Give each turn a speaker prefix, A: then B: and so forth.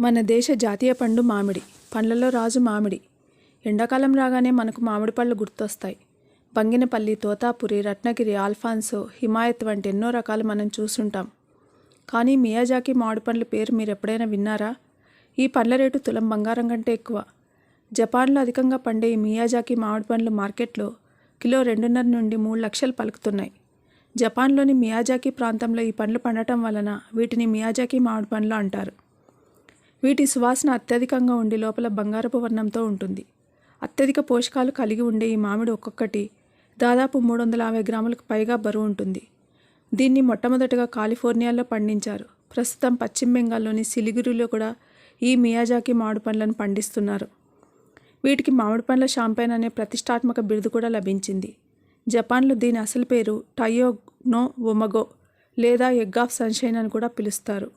A: మన దేశ జాతీయ పండు మామిడి పండ్లలో రాజు మామిడి. ఎండాకాలం రాగానే మనకు మామిడి పళ్ళు గుర్తొస్తాయి. బంగినపల్లి తోతాపురి రత్నగిరి ఆల్ఫాన్సో హిమాయత్ వంటి ఎన్నో రకాలు మనం చూసుంటాం. కానీ మియాజాకి మామిడి పండ్ల పేరు మీరు ఎప్పుడైనా విన్నారా? ఈ పండ్ల రేటు తులం బంగారం కంటే ఎక్కువ. జపాన్లో అధికంగా పండే ఈ మియాజాకి మామిడి పండ్లు మార్కెట్లో కిలో రెండున్నర నుండి మూడు లక్షలు పలుకుతున్నాయి. జపాన్లోని మియాజాకి ప్రాంతంలో ఈ పండ్లు పండటం వలన వీటిని మియాజాకి మామిడి పండ్లు అంటారు. వీటి సువాసన అత్యధికంగా ఉండి లోపల బంగారపు వర్ణంతో ఉంటుంది. అత్యధిక పోషకాలు కలిగి ఉండే ఈ మామిడి ఒక్కొక్కటి దాదాపు మూడు వందల యాభై గ్రాములకు పైగా బరువు ఉంటుంది. దీన్ని మొట్టమొదటగా కాలిఫోర్నియాలో పండించారు. ప్రస్తుతం పశ్చిమ బెంగాల్లోని సిలిగురిలో కూడా ఈ మియాజాకి మామిడి పండ్లను పండిస్తున్నారు. వీటికి మామిడి పండ్ల షాంపైన్ అనే ప్రతిష్టాత్మక బిరుదు కూడా లభించింది. జపాన్లో దీని అసలు పేరు టయోగ్నో ఒమగో లేదా ఎగ్ ఆఫ్ సన్షైన్ అని కూడా పిలుస్తారు.